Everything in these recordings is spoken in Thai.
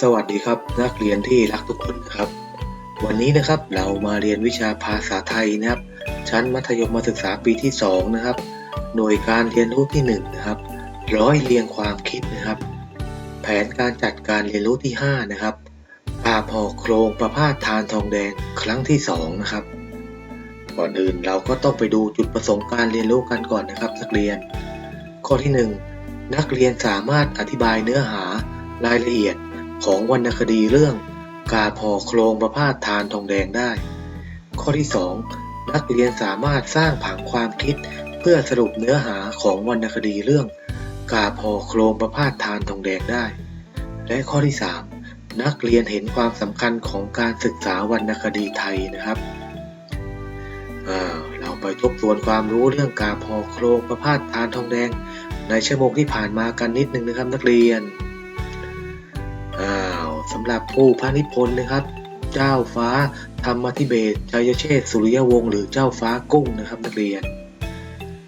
สวัสดีครับนักเรียนที่รักทุกคนนะครับ วันนี้นะครับเรามาเรียนวิชาภาษาไทยนะครับ ชั้นมัธยมศึกษาปีที่ 2 นะครับ หน่วยการเรียนรู้ที่ 1 นะครับ ร้อยเรียงความคิดนะครับ แผนการจัดการเรียนรู้ที่ 5 นะครับป่าพอโครงประพาสทานทองแดงครั้งที่ 2 นะครับ ก่อนอื่นเราก็ต้องไปดูจุดประสงค์การเรียนรู้กันก่อนนะครับนักเรียน ข้อที่ 1 นักเรียนสามารถอธิบายเนื้อหารายละเอียด ของวรรณคดีเรื่อง กาพอโครงประพาสทานทองแดงได้ ข้อที่ 2 นักเรียนสามารถสร้างผังความคิด เพื่อสรุปเนื้อหาของวรรณคดีเรื่อง กาพอโครงประพาสทานทองแดงได้ และข้อที่ 3 นักเรียนเห็นความสำคัญของการศึกษาวรรณคดีไทยนะครับเราไปทบทวนความรู้เรื่องกาพอโครงประพาสทานทองแดง ในชั่วโมงที่ผ่านมากันนิดนึงนะครับนักเรียน สำหรับผู้พระนิพนธ์นะครับ เจ้าฟ้าธรรมธิเบศชัยเชษสุริยวงศ์หรือเจ้าฟ้ากุ้งนะครับนักเรียน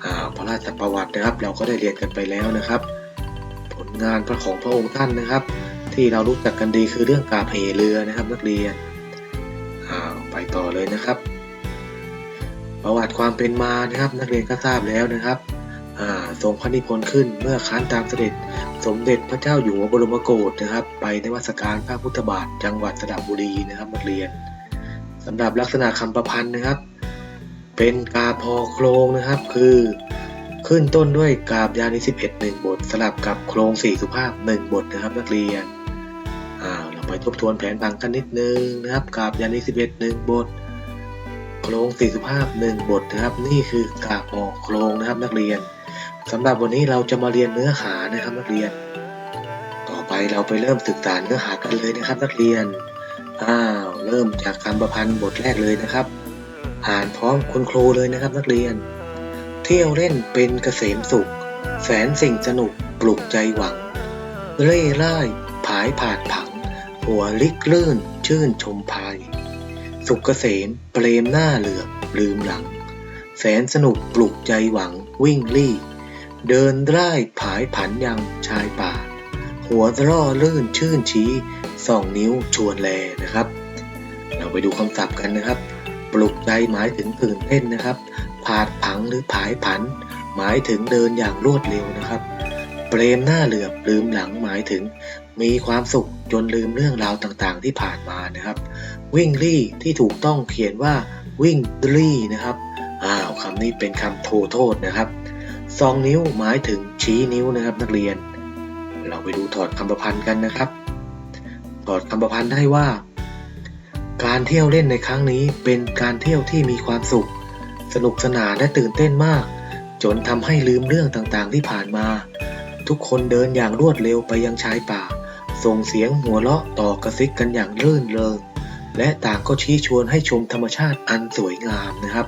อ้าวพระราชประวัตินะครับ เราก็ได้เรียนกันไปแล้วนะครับ ผลงานพระของพระองค์ท่านนะครับ ที่เรารู้จักกันดีคือเรื่องกาบเหเรือนะครับ นักเรียนอ้าวไปต่อเลยนะครับ ประวัติความเป็นมานะครับ นักเรียนก็ทราบแล้วนะครับ ทรงพระนิพนธ์ขึ้นเมื่อค้านตามเสด็จ สมเด็จพระเจ้าอยู่หัวบรมโกศนะครับ ไปในวัสการพระพุทธบาทจังหวัดสระบุรีนะครับนักเรียนสำหรับลักษณะคำประพันธ์นะครับ เป็นกาพอโครงนะครับ คือขึ้นต้นด้วยกาบยานิสิบเอ็ดหนึ่งบท สลับกับโครงสี่สุภาพหนึ่งบทนะครับ นักเรียนอ่าเราไปทบทวนแผนผังกันนิดนึงนะครับกาบยานิสิบเอ็ดหนึ่งบทโครงสี่สุภาพหนึ่งบทนะครับ นี่คือกาพอโครงนะครับนักเรียน สำหรับวันนี้เราจะมาเรียนเนื้อหานะครับนักเรียน ต่อไปเราไปเริ่มศึกษาเนื้อหากันเลยนะครับ นักเรียน อ้าวเริ่มจากคำประพันธ์บทแรกเลยนะครับ อ่านพร้อมคุณครูเลยนะครับ นักเรียน เที่ยวเล่นเป็นเกษมสุข แสนสิ่งสนุกปลุกใจหวัง เร่ร่ายผายผาดผัง หัวลิกลื่นชื่นชมภายสุขเกษมเปรมหน้าเหลือบลืมหลัง แสนสนุกปลุกใจหวังวิ่งลี่ เดินร่ายผายผันยังชายป่า หัวร่อลื่นชื่นชี้สองนิ้วชวนแลนะครับ เราไปดูคำศัพท์กันนะครับ ปลุกใจหมายถึงตื่นเต้นนะครับ ผาดผังหรือผายผัน หมายถึงเดินอย่างรวดเร็วนะครับเปรมหน้าเหลือบลืมหลังหมายถึง มีความสุขจนลืมเรื่องราวต่างๆ ที่ผ่านมานะครับ วิ่งรี่ที่ถูกต้องเขียนว่าวิ่งรี่นะครับอ้าวคำนี้เป็นคำโทโทษนะครับ สองนิ้วหมายถึงชี้นิ้วนะครับนักเรียน เราไปดูถอดคำประพันธ์กันนะครับ ถอดคำประพันธ์ได้ว่า การเที่ยวเล่นในครั้งนี้เป็นการเที่ยวที่มีความสุข สนุกสนานและตื่นเต้นมาก จนทำให้ลืมเรื่องต่างๆที่ผ่านมา ทุกคนเดินอย่างรวดเร็วไปยังชายป่า ส่งเสียงหัวเราะต่อกระซิกกันอย่างรื่นเริงและต่างก็ชี้ชวนให้ชมธรรมชาติอันสวยงามนะครับ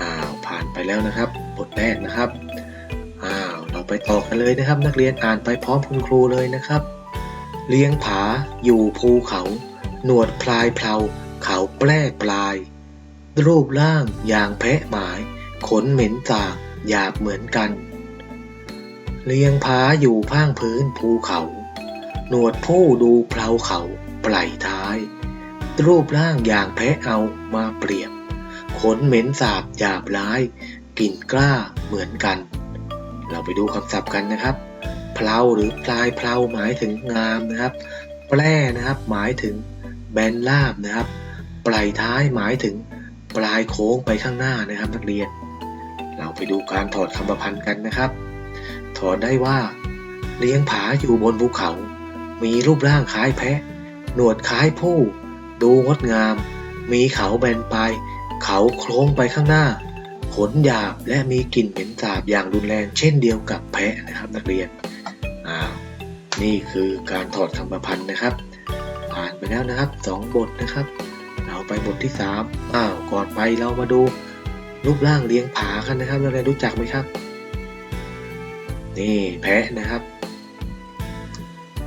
อ้าวผ่านไปแล้วนะครับ บทแรกนะครับ ไปต่อกันเลยนะครับ นักเรียนอ่านไปพร้อมคุณครูเลยนะครับ เลี้ยงผาอยู่ภูเขา หนวดพลายเพลาเขาแปรปลาย รูปร่างอย่างแพะหมาย ขนเหม็นสาบหยาบเหมือนกัน เลี้ยงผาอยู่พางพื้นภูเขา หนวดผู้ดูเพลาเขาปล่ายท้าย รูปร่างอย่างแพะเอามาเปรียบ ขนเหม็นสาบหยาบร้ายกลิ่นกล้าเหมือนกัน เราไปดูคำศัพท์กันนะครับเพลาหรือพลายเพลาหมายถึงงามนะครับ แปร่นะครับ หมายถึงแบนลาบนะครับ ปลายท้ายหมายถึงปลายโค้งไปข้างหน้านะครับ นักเรียน เราไปดูการถอดคำประพันธ์กันนะครับ ถอดได้ว่า เลี้ยงผาอยู่บนภูเขา มีรูปร่างคล้ายแพะ หนวดคล้ายผู้ ดูงดงาม มีเขาแบนปลายเขาโค้งไปข้างหน้า ขนหยาบและมีกลิ่นเหม็นสาบอย่างรุนแรงเช่นเดียวกับแพะนะครับนักเรียนอ้าวนี่คือการถอดคำประพันธ์นะครับ ผ่านไปแล้วนะครับสองบทนะครับ เราไปบทที่สามอ้าวก่อนไปเรามาดูรูปร่างเลี้ยงผากันนะครับนักเรียนรู้จักไหมครับ นี่แพะนะครับ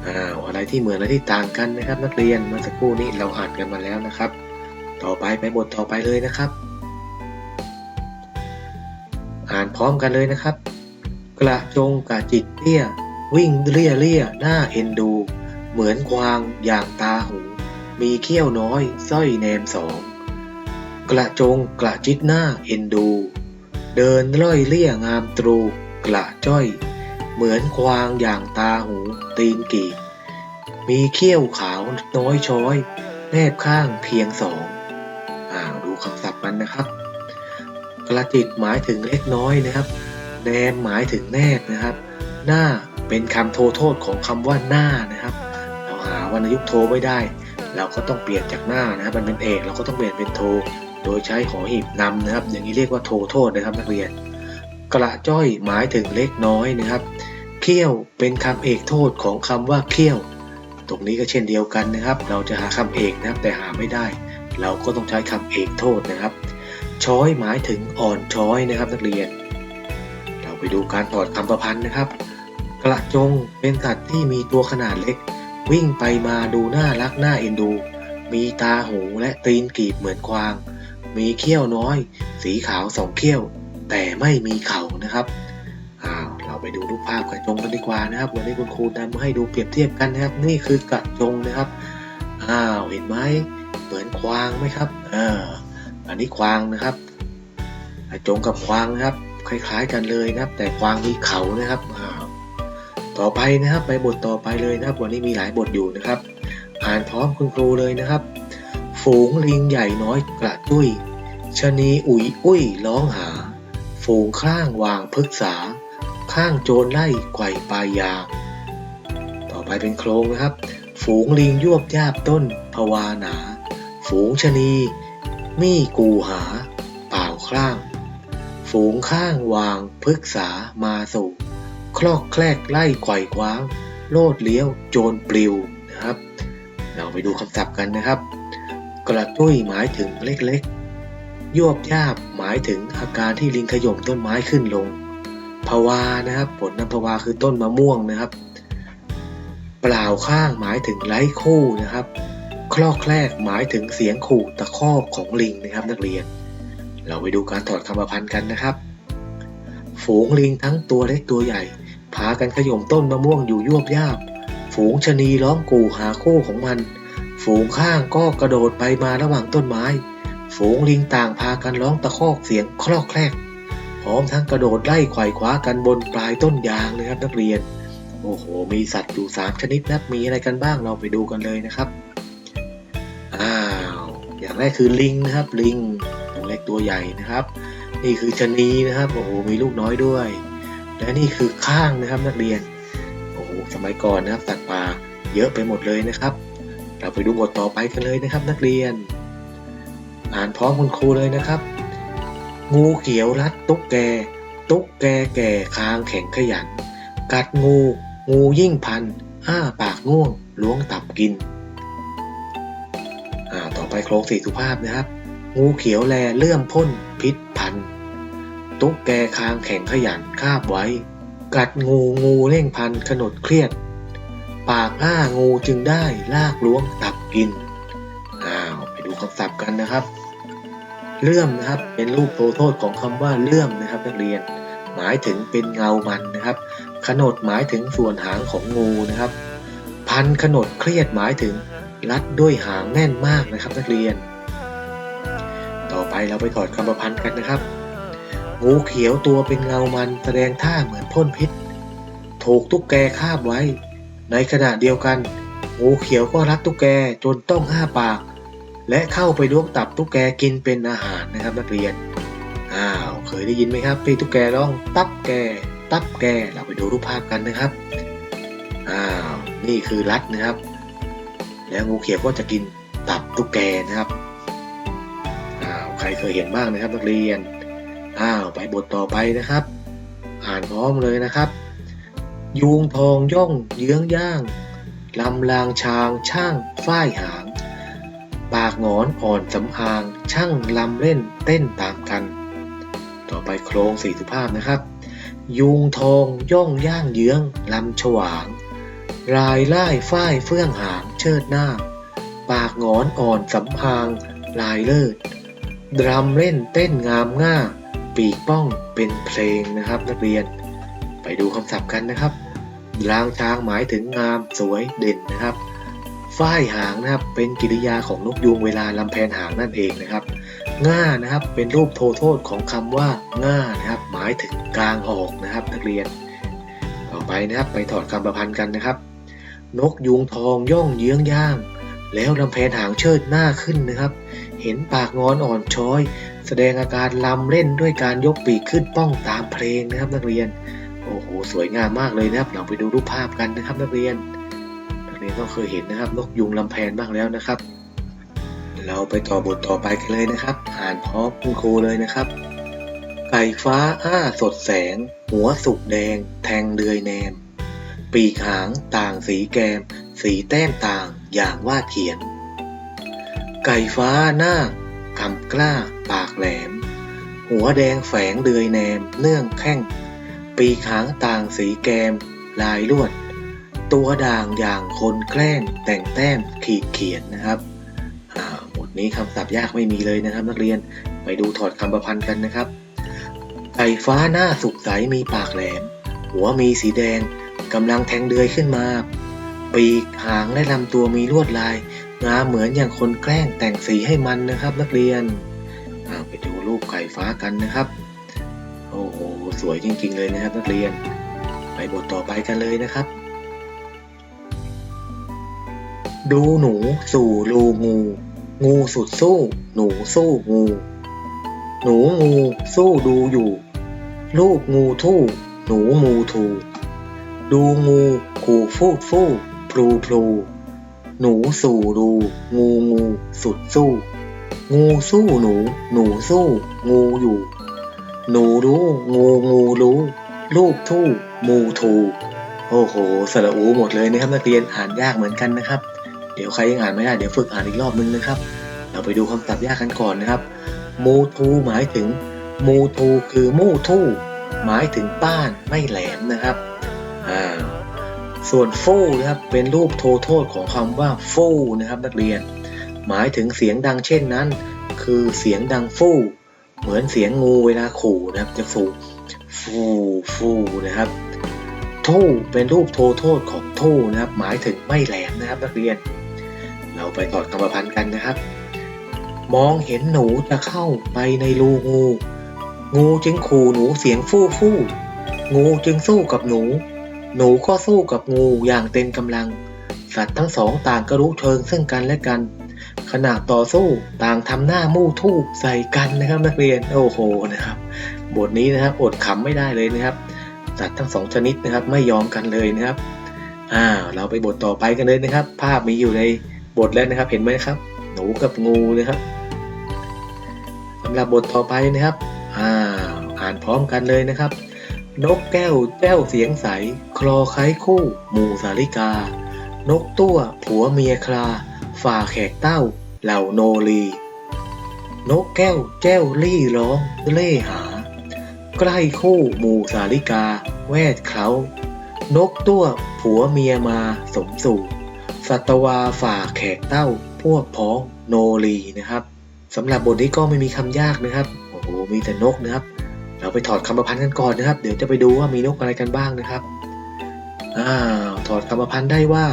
อ้าวอะไรที่เหมือนอะไรที่ต่างกันนะครับ นักเรียนเมื่อสักครู่นี้เราอ่านกันมาแล้วนะครับ ต่อไปไปบทต่อไปเลยนะครับานพร้อมกันเลยนะครับ กระจงกะจิตเตี้ย วิ่งเลี่ยเลี่ยหน้าเอ็นดู เหมือนกวางอย่างตาหู มีเขี้ยวน้อยสร้อยแนมสอง กระจงกระจิตหน้าเอ็นดู เดินล่อยเลี่ยงามตรู กระจ้อย เหมือนกวางอย่างตาหูตีนกีมีเขี้ยวขาวน้อยช้อย แนบข้างเพียงสอง ระจิตหมายถึงเล็กน้อยนะครับ แนมหมายถึงแนบนะครับ หน้าเป็นคำโทโทษของคำว่าหน้านะครับ เราหาวรรณยุกต์โทไม่ได้ เราก็ต้องเปลี่ยนจากหน้านะครับมันเป็นเอกเราก็ต้องเปลี่ยนเป็นโท โดยใช้หอหีบนำนะครับ อย่างนี้เรียกว่าโทโทษนะครับนักเรียน กระจ้อยหมายถึงเล็กน้อยนะครับ เขี้ยวเป็นคำเอกโทษของคำว่าเขี้ยว ตรงนี้ก็เช่นเดียวกันนะครับ เราจะหาคำเอกนะครับแต่หาไม่ได้ เราก็ต้องใช้คำเอกโทษนะครับ ช้อยหมายถึงอ่อนช้อยนะครับนักเรียน เราไปดูการถอดคำประพันธ์นะครับ กระจงเป็นสัตว์ที่มีตัวขนาดเล็ก วิ่งไปมาดูน่ารักน่าเอ็นดู มีตาหูและตีนกีบเหมือนกวาง มีเขี้ยวน้อย สีขาวสองเขี้ยว แต่ไม่มีเขานะครับอ้าวเราไปดูรูปภาพกระจงกันดีกว่านะครับ วันนี้คุณครูนำมาให้ดูเปรียบเทียบกันนะครับ นี่คือกระจงนะครับอ้าวเห็นไหมเหมือนควางไหมครับ เออ อันนี้ควางนะครับจงกับควางนะครับ คล้ายๆกันเลยนะครับ แต่ควางมีเขานะครับ ต่อไปนะครับ ไปบทต่อไปเลยนะครับ วันนี้มีหลายบทอยู่นะครับ อ่านพร้อมคุณครูเลยนะครับ ฝูงลิงใหญ่น้อยกระตุ้ยชะนีอุ๋ยอุ้ยร้องหา ฝูงข้างวางพึกษา ข้างโจรไล่ไกวปลายยา ต่อไปเป็นโครงนะครับ ฝูงลิงยวบยาบต้นพวาหนา ฝูงชะนี มี่กูหา เปล่าคร่าง ฝูงข้างวางพึกษามาสู่ คลอกแคลกไล่ไขว่คว้าง โลดเลี้ยวโจรปลิวนะครับ เราไปดูคำศัพท์กันนะครับ กระตุ้ยหมายถึงเล็กๆยวบยาบหมายถึงอาการที่ลิงขย่มต้นไม้ขึ้นลงภาวานะครับ ผลน้ำภาวาคือต้นมะม่วงนะครับ เปล่าข้างหมายถึงไร้คู่นะครับ คลอกแคลกหมายถึงเสียงขู่ตะคอกของลิงนะครับนักเรียน เราไปดูการถอดคำประพันธ์กันนะครับ ฝูงลิงทั้งตัวเล็กตัวใหญ่ พากันขย่มต้นมะม่วงอยู่ยวบยาบ ฝูงชะนีร้องกูหาคู่ของมัน ฝูงข้างก็กระโดดไปมาระหว่างต้นไม้ ฝูงลิงต่างพากันร้องตะคอกเสียงคลอกแคลกพร้อมทั้งกระโดดไล่ไขว่คว้ากันบนปลายต้นยางเลยครับนักเรียน โอ้โห มีสัตว์อยู่สามชนิดนะมีอะไรกันบ้างเราไปดูกันเลยนะครับ อย่างแรกคือลิงนะครับ ลิงตัวเล็กตัวใหญ่นะครับ นี่คือชะนีนะครับโอ้โหมีลูกน้อยด้วย และนี่คือข้างนะครับนักเรียนโอ้โหสมัยก่อนนะครับสัตว์ป่าเยอะไปหมดเลยนะครับ เราไปดูบทต่อไปกันเลยนะครับ นักเรียน อ่านพร้อมคุณครูเลยนะครับ งูเขียวรัดตุ๊กแก ตุ๊กแกแก่คางแข็งขยัน กัดงู งูยิ่งพันอ้าปากง่วงล้วงตับกิน ไปโครงสี่สุภาพนะครับ งูเขียวแลเลื่อมพ่นพิษพัน ตุ๊กแกคางแข็งขยันคาบไว้ กัดงูงูเร่งพันขนดเครียด ปากอ้างูจึงได้ลากล้วงตับกิน อ้าวไปดูคำศัพท์กันนะครับเลื่อมนะครับเป็นรูปโทโทษของคำว่าเลื่อมนะครับนักเรียน หมายถึงเป็นเงามันนะครับ ขนดหมายถึงส่วนหางของงูนะครับ พันขนดเครียดหมายถึง รัดด้วยหางแน่นมากนะครับนักเรียน ต่อไปเราไปถอดคำประพันธ์กันนะครับ งูเขียวตัวเป็นเงามันแสดงท่าเหมือนพ่นพิษ ถูกตุ๊กแกคาบไว้ ในขณะเดียวกัน งูเขียวก็รักตุ๊กแกจนต้องอ้าปาก และเข้าไปล้วงตับตุ๊กแกกินเป็นอาหารนะครับนักเรียน อ้าวเคยได้ยินไหมครับพี่ตุ๊กแกร้องตับแก ตับแกเราไปดูรูปภาพกันนะครับอ้าวนี่คือรัดนะครับ แล้วงูเขียวก็จะกินตับตุ๊กแกนะครับอ้าวใครเคยเห็นบ้างนะครับนักเรียนอ้าวไปบทต่อไปนะครับ อ่านพร้อมเลยนะครับยูงทองย่องเยื้องย่างลำลางช้างช่างฝ้ายหาง ปากงอนอ่อนสำอางช่างลำเล่นเต้นตามกัน ต่อไปโครงสี่สุภาพนะครับ ยุงทองย่องย่างเยื้องลำฉวาง รายไล่ฝ้ายเฟื่องหางเชิดหน้า ปากงอนอ่อนสำอางลายเลิศดรำเล่นเต้นงามง่า ปีกป้องเป็นเพลงนะครับนักเรียน ไปดูคำศัพท์กันนะครับรางช้างหมายถึงงามสวยเด่นนะครับฝ้ายหางนะครับเป็นกิริยาของนกยูงเวลาลำแพนหางนั่นเองนะครับง่านะครับเป็นรูปโทโทษของคำว่าง่านะครับ หมายถึงกลางออกนะครับนักเรียน ต่อไปนะครับไปถอดคำประพันธ์กันนะครับ นกยูงทองย่องเยื้องย่าง แล้วลำแพนหางเชิดหน้าขึ้นนะครับ เห็นปากงอนอ่อนช้อย แสดงอาการลำเล่นด้วยการยกปีกขึ้นป้องตามเพลงนะครับนักเรียน โอ้โหสวยงามมากเลยนะครับ เราไปดูรูปภาพกันนะครับนักเรียน นักเรียนต้องเคยเห็นนะครับ นกยุงลำแพนบ้างแล้วนะครับ เราไปต่อบทต่อไปกันเลยนะครับ อ่านพร้อมคุณครูเลยนะครับ ไก่ฟ้าอ้าสดแสง หัวสุกแดง แทงเดือยแนม ปีกหางต่างสีแกม สีแต้มต่างอย่างวาดเขียน ไก่ฟ้าหน้ากำกล้าปากแหลม หัวแดงแฝงเดือยแนมเนื่องแข้ง ปีกหางต่างสีแกม ลายลวด ตัวด่างอย่างคนแกล้งแต่งแต้มขีดเขียนนะครับอ่าบทนี้คำศัพท์ยากไม่มีเลยนะครับ นักเรียนไปดูถอดคำประพันธ์กันนะครับ ไก่ฟ้าหน้าสุกใสมีปากแหลม หัวมีสีแดง กำลังแทงเดือยขึ้นมา ปีกหางและลำตัวมีลวดลายงาเหมือนอย่างคนแกล้งแต่งสีให้มันนะครับ นักเรียนไปดูรูปไก่ฟ้ากันนะครับ โอ้โหสวยจริง ๆ เลยนะครับ นักเรียน ไปบทต่อไปกันเลยนะครับ ดูหนูสู่รูงู งูสุดสู้ หนูสู้งู หนูงูสู้ดูอยู่ ลูกงูทู่ หนูมูทู่ ดูงูขู่ฟูดฟู่พลูพลูหนูสู่รูงูงูสุดสู้ งูสู้หนู หนูสู้งูอยู่ หนูรู้งูงูรู้ ลูกทู่มูทูโอ้โหสระอูหมดเลยนะครับนักเรียนอ่านยากเหมือนกันนะครับ เดี๋ยวใครยังอ่านไม่ได้เดี๋ยวฝึกอ่านอีกรอบนึงนะครับ เราไปดูคำศัพท์ยากกันก่อนนะครับมูทูหมายถึงมูทูคือมูทู่หมายถึงป้านไม่แหลมนะครับ ส่วนฟู่นะครับเป็นรูปโทโทษของคำว่าฟู่นะครับนักเรียน หมายถึงเสียงดังเช่นนั้น คือเสียงดังฟู่เหมือนเสียงงูเวลาขู่นะครับจะฟูฟูฟูนะครับทู่เป็นรูปโทโทษของทู่นะครับ หมายถึงไม่แหลมนะครับนักเรียน เราไปถอดคำประพันธ์กันนะครับ มองเห็นหนูจะเข้าไปในรูงู งูจึงขู่หนูเสียงฟู่ฟู่งูจึงสู้กับหนู หนูก็สู้กับงูอย่างเต็มกำลัง สัตว์ทั้งสองต่างก็รู้เชิงซึ่งกันและกัน ขณะต่อสู้ต่างทำหน้ามู่ทู่ใส่กันนะครับนักเรียนโอ้โหนะครับ บทนี้นะครับอดขำไม่ได้เลยนะครับ สัตว์ทั้งสองชนิดนะครับไม่ยอมกันเลยนะครับอ่าเราไปบทต่อไปกันเลยนะครับ ภาพมีอยู่ในบทแล้วนะครับเห็นไหมครับ หนูกับงูนะครับสำหรับบทต่อไปนะครับอ่าอ่านพร้อมกันเลยนะครับ นกแก้วแจ้วเสียงใส คลอไข้คู่ หมู่สาลิกา นกตัวผัวเมียคลา ฝ่าแขกเต้า เหล่าโนรี นกแก้วแจ้วลี่ร้องเล่หา ใกล้คู่หมู่สาลิกา แวดเขา นกตัวผัวเมียมาสมสู่ สัตวาฝ่าแขกเต้า พวกพ้องโนรีนะครับสำหรับบทนี้ก็ไม่มีคำยากนะครับ โอ้โห มีแต่นกนะครับ เราไปถอดคำประพันธ์กันก่อนนะครับ เดี๋ยวจะไปดูว่ามีนกอะไรกันบ้างนะครับอ้าถอดคำประพันธ์ได้ว่า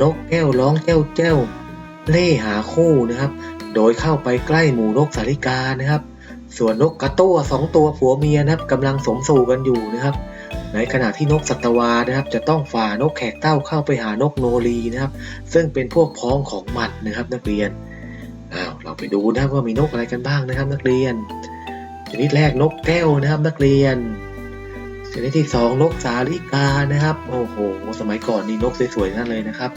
นกแก้วร้องแจ้วแจ้วเล่หาคู่นะครับ โดยเข้าไปใกล้หมู่นกสาลิกานะครับ ส่วนนกกระตั้วสองตัวผัวเมียนะครับกำลังสมสู่กันอยู่นะครับ ในขณะที่นกสัตวานะครับ จะต้องฝ่านกแขกเต้าเข้าไปหานกโนรีนะครับ ซึ่งเป็นพวกพ้องของมันนะครับนักเรียนอ้าวเราไปดูนะครับว่ามีนกอะไรกันบ้างนะครับ นักเรียน ชนิดแรกนกแก้วนะครับนักเรียน ชนิดที่สองนกสาลิกานะครับ โอ้โห สมัยก่อนนี่นกสวยๆนั่นเลยนะครับ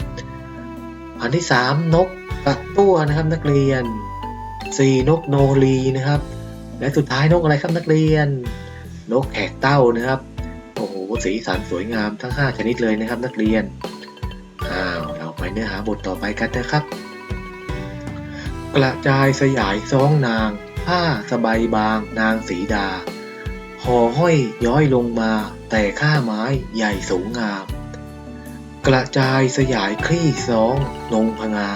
อันที่สามนกกระตั้วนะครับนักเรียนสี่นกโนรีนะครับ และสุดท้ายนกอะไรครับนักเรียน นกแขกเต้านะครับ โอ้โห สีสันสวยงามทั้ง 5 ชนิดเลยนะครับนักเรียน อ้าว เราไปเนื้อหาบทต่อไปกันนะครับ กระจายสยายซองนาง ผ้าสบายบางนางสีดาห่อห้อยย้อยลงมา แต่ข้าไม้ใหญ่สูงงาม กระจายสยายคลี่ซองนงพงา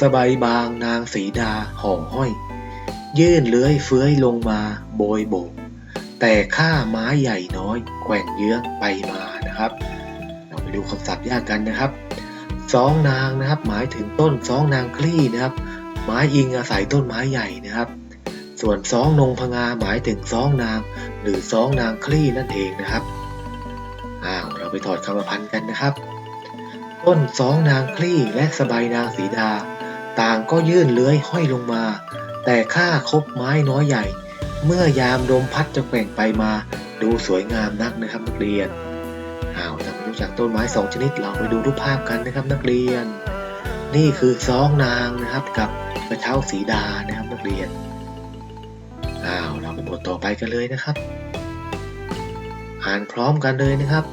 สบายบางนางสีดาห่อห้อย ยื่นเลื้อยเฟื้อยลงมาโบยโบกแต่ข้าไม้ใหญ่น้อยแกว่งเยื้องไปมานะครับ เราไปดูคำศัพท์ยากกันนะครับสองนางนะครับ หมายถึงต้นสองนางคลี่นะครับไม้อิงอาศัยต้นไม้ใหญ่นะครับ ส่วนสองนงพงาหมายถึงสองนาง หรือสองนางคลี่นั่นเองนะครับอ้าวเราไปถอดคำประพันธ์กันนะครับ ต้นสองนางคลี่และสบายนางสีดา ต่างก็ยื่นเลื้อยห้อยลงมา แต่ข้าคบไม้น้อยใหญ่ เมื่อยามลมพัดจะแกว่งไปมา ดูสวยงามนักนะครับนักเรียนอ้าวถ้าไม่รู้จักต้นไม้สองชนิดเราไปดูรูปภาพกันนะครับนักเรียน นี่คือสองนางนะครับกับกระเช้าสีดานะครับนักเรียน อ้าวเราไปบทต่อไปกันเลยนะครับ อ่านพร้อมกันเลยนะครับ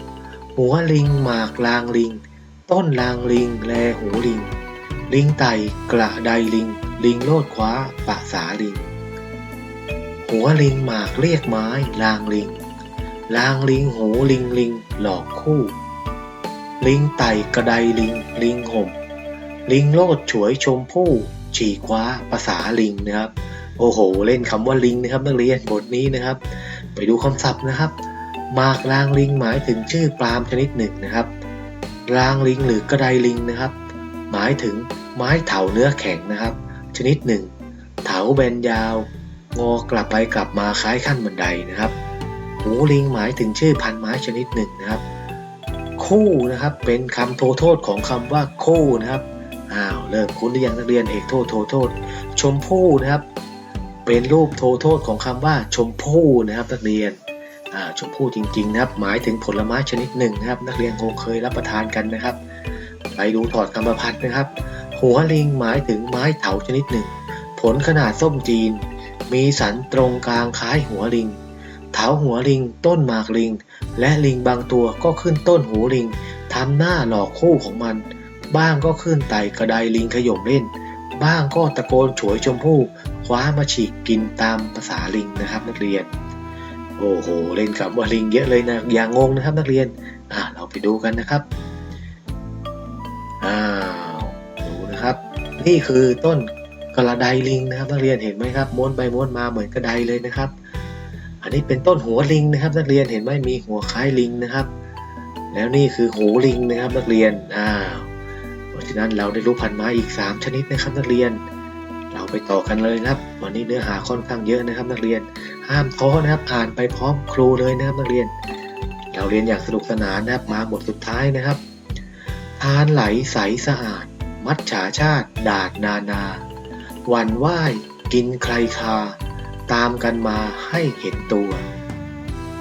หัวลิงหมากลางลิง ต้นลางลิง แลหูลิง ลิงไต่กระไดลิง ลิงโลดคว้าปะสาลิง หัวลิงหมากเรียกไม้ลางลิง ลางลิงหูลิงลิง หลอกคู่ ลิงไต่กระไดลิง ลิงห่มลิงโลดฉวยชมพู่ฉีกคว้าภาษาลิงนะครับ โอ้โห เล่นคำว่าลิงนะครับนักเรียนบทนี้นะครับ ไปดูคำศัพท์นะครับมากลางลิงหมายถึงชื่อปลาล์มชนิดหนึ่งนะครับลางลิงหรือกระไดลิงนะครับ หมายถึงไม้เถาเนื้อแข็งนะครับ ชนิดหนึ่ง เถาแบนยาว งอกลับไปกลับมาคล้ายขั้นบันไดนะครับ หูลิงหมายถึงชื่อพันไม้ชนิดหนึ่งนะครับ คู่นะครับเป็นคำโทโทษของคำว่าคู่นะครับอ้าวเริ่มคุ้นหรือยังนักเรียนเอกโทษโทโทษ ชมพู่นะครับ เป็นรูปโทโทษของคำว่าชมพู่นะครับนักเรียนชมพู่จริงๆนะครับ หมายถึงผลไม้ชนิดหนึ่งนะครับ นักเรียนคงเคยรับประทานกันนะครับ ไปดูถอดคำประพันธ์นะครับ หัวลิงหมายถึงไม้เถาชนิดหนึ่ง ผลขนาดส้มจีน มีสันตรงกลางคล้ายหัวลิง เถาหัวลิง ต้นหมากลิง และลิงบางตัวก็ขึ้นต้นหูลิงทำหน้าหลอกคู่ของมัน บ้างก็ขึ้นไต่กระไดลิงขย่มเล่น บ้างก็ตะโกนฉวยชมพู่ คว้ามาฉีกกินตามภาษาลิงนะครับ นักเรียน โอ้โหเล่นกับว่าลิงเยอะเลยนะอย่างงงนะครับ นักเรียนอ่าเราไปดูกันนะครับอ้าวดูนะครับ นี่คือต้นกระไดลิงนะครับ นักเรียนเห็นไหมครับม้วนไปม้วนมาเหมือนกระไดเลยนะครับ อันนี้เป็นต้นหัวลิงนะครับ นักเรียนเห็นไหมมีหัวคล้ายลิงนะครับ แล้วนี่คือหูลิงนะครับ นักเรียนอ้าวเพราะฉะนั้นเราได้รู้พันธุ์ไม้อีก 3 ชนิดนะครับ นักเรียน เราไปต่อกันเลยนะครับ วันนี้เนื้อหาค่อนข้างเยอะนะครับ นักเรียนห้ามท้อนะครับอ่านไปพร้อมครูเลยนะครับนักเรียน เราเรียนอย่างสนุกสนานนะครับมาบทสุดท้ายนะครับ ทานไหลใสสะอาด มัดฉาชาติ ดาดนานาหวันไหวกินใครคา ตามกันมาให้เห็นตัว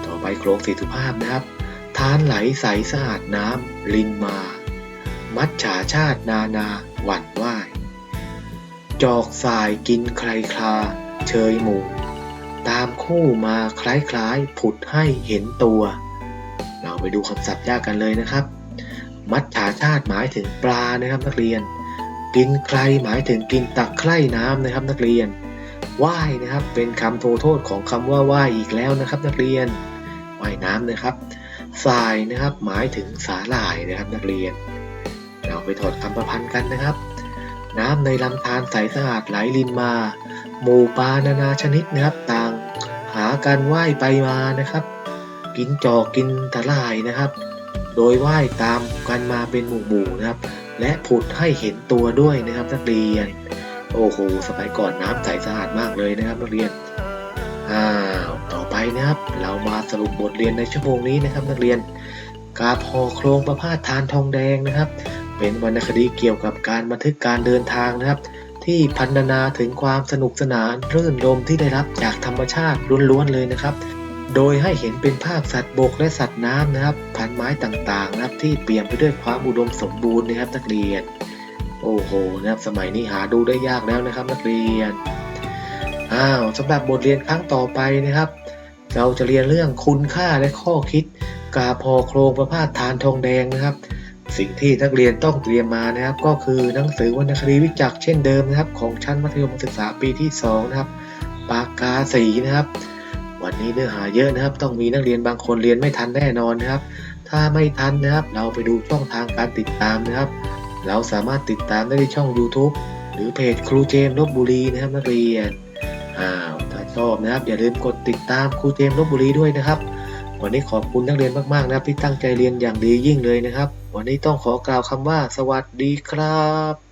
ต่อไปโครงสี่สุภาพนะครับ ทานไหลใสสะอาดน้ำลินมา มัดฉาชาตินานาหวั่นไหว จอกสายกินใครคลา เชยหมู่ ตามคู่มาคล้ายๆ ผุดให้เห็นตัว เราไปดูคำศัพท์ยากกันเลยนะครับ มัดฉาชาติหมายถึงปลานะครับนักเรียน กินใครหมายถึงกินตักไคร่น้ำนะครับนักเรียนว่ายนะครับเป็นคำโทโทษของคำว่าว่ายอีกแล้วนะครับนักเรียนว่ายน้ำนะครับทรายนะครับหมายถึงสาหร่ายนะครับนักเรียน เราไปถอดคำประพันธ์กันนะครับ น้ำในลำธารใสสะอาดไหลลินมา หมู่ปลานานาชนิดนะครับต่างหากันว่ายไปมานะครับ กินจอกกินตะลายนะครับ โดยว่ายตามกันมาเป็นหมู่ๆนะครับ และผุดให้เห็นตัวด้วยนะครับนักเรียน โอ้โหสมัยก่อนน้ำใสสะอาดมากเลยนะครับนักเรียนอ้าวต่อไปนะครับ เรามาสรุปบทเรียนในชั่วโมงนี้นะครับนักเรียนกาพอโครงประพาสทานทองแดงนะครับ เป็นวรรณคดีเกี่ยวกับการบันทึกการเดินทางนะครับ ที่พันนาถึงความสนุกสนานรื่นรมที่ได้รับจากธรรมชาติล้วนๆเลยนะครับ โดยให้เห็นเป็นภาพสัตว์บกและสัตว์น้ำนะครับพันไม้ต่างๆนะครับที่เปลี่ยมไปด้วยความอุดมสมบูรณ์นะครับนักเรียน โอ้โหนะครับสมัยนี้หาดูได้ยากแล้วนะครับนักเรียนอ้าวสำหรับบทเรียนครั้งต่อไปนะครับ เราจะเรียนเรื่องคุณค่าและข้อคิดกาพอโครงประพาสทานทองแดงนะครับ สิ่งที่นักเรียนต้องเตรียมมานะครับ ก็คือหนังสือวรรณคดีวิจักเช่นเดิมนะครับ ของชั้นมัธยมศึกษาปีที่2นะครับปากกาสีนะครับ วันนี้เนื้อหาเยอะนะครับ ต้องมีนักเรียนบางคนเรียนไม่ทันแน่นอนนะครับ ถ้าไม่ทันนะครับ เราไปดูช่องทางการติดตามนะครับ เราสามารถติดตามได้ที่ช่อง YouTube หรือเพจครูเจมลบบุรีนะครับนักเรียนอ้าวถ้าชอบนะครับ อย่าลืมกดติดตามครูเจมลบบุรีด้วยนะครับวันนี้ขอบคุณนักเรียนมากๆนะครับที่ตั้งใจเรียนอย่างดียิ่งเลยนะครับวันนี้ต้องขอกล่าวคำว่าสวัสดีครับ